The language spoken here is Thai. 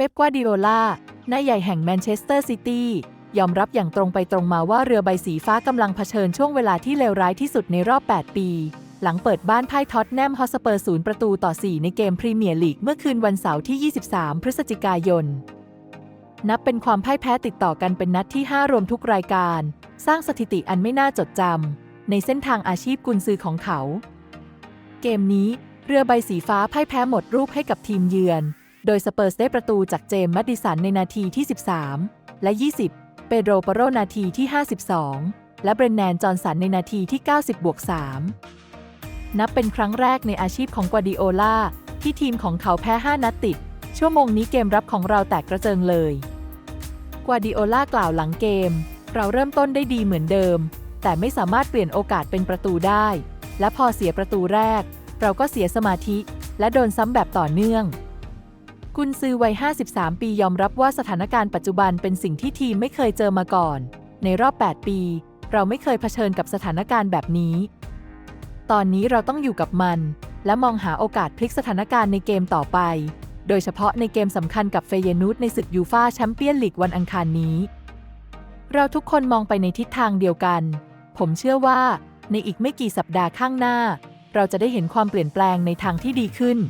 เป๊ปกวาดิโอลานายใหญ่แห่งแมนเชสเตอร์ซิตี้ยอมรับอย่างตรงไปตรงมาว่าเรือใบสีฟ้ากำลังเผชิญช่วงเวลาที่เลวร้ายที่สุดในรอบ 8 ปี หลังเปิดบ้านพ่ายท็อตแนมฮอสเปอร์ศูนย์ประตูต่อ 4 ในเกมพรีเมียร์ลีกเมื่อคืนวันเสาร์ที่ 23 พฤศจิกายน นับเป็นความพ่ายแพ้ติดต่อกันเป็นนัดที่ 5 รวมทุกรายการ สร้างสถิติอันไม่น่าจดจำในเส้นทางอาชีพกุนซือของเขา เกมนี้ เรือใบสีฟ้าพ่ายแพ้หมดรูปให้กับทีมเยือน โดยสเปอร์สได้ประตูจากเจมส์แมดดิสันในนาทีที่ 13 และ 20 เปโดรปาโรนาทีที่ 52 และเบรนแนนจอห์นสันในนาทีที่ 90บวก3นับเป็นครั้งแรกในอาชีพของกวาดิโอลาที่ทีมของเขาแพ้ 5 นัดติด ชั่วโมงนี้เกมรับของเราแตกกระเจิงเลย กวาดิโอลากล่าวหลังเกม เราเริ่มต้นได้ดีเหมือนเดิม แต่ไม่สามารถเปลี่ยนโอกาสเป็นประตูได้ และพอเสียประตูแรก เราก็เสียสมาธิ และโดนซ้ำแบบต่อเนื่อง กุนซือวัย 53 ปียอมรับว่าสถานการณ์ปัจจุบันเป็นสิ่งที่ทีมไม่เคยเจอมาก่อน ในรอบ 8 ปี เราไม่เคยเผชิญกับสถานการณ์แบบนี้ ตอนนี้เราต้องอยู่กับมัน และมองหาโอกาสพลิกสถานการณ์ในเกมต่อไป โดยเฉพาะในเกมสำคัญกับเฟเยนูตในศึกยูฟาแชมเปี้ยนลีกวันอังคารนี้ เราทุกคนมองไปในทิศทางเดียวกัน ผมเชื่อว่า ในอีกไม่กี่สัปดาห์ข้างหน้า เราจะได้เห็นความเปลี่ยนแปลงในทางที่ดีขึ้น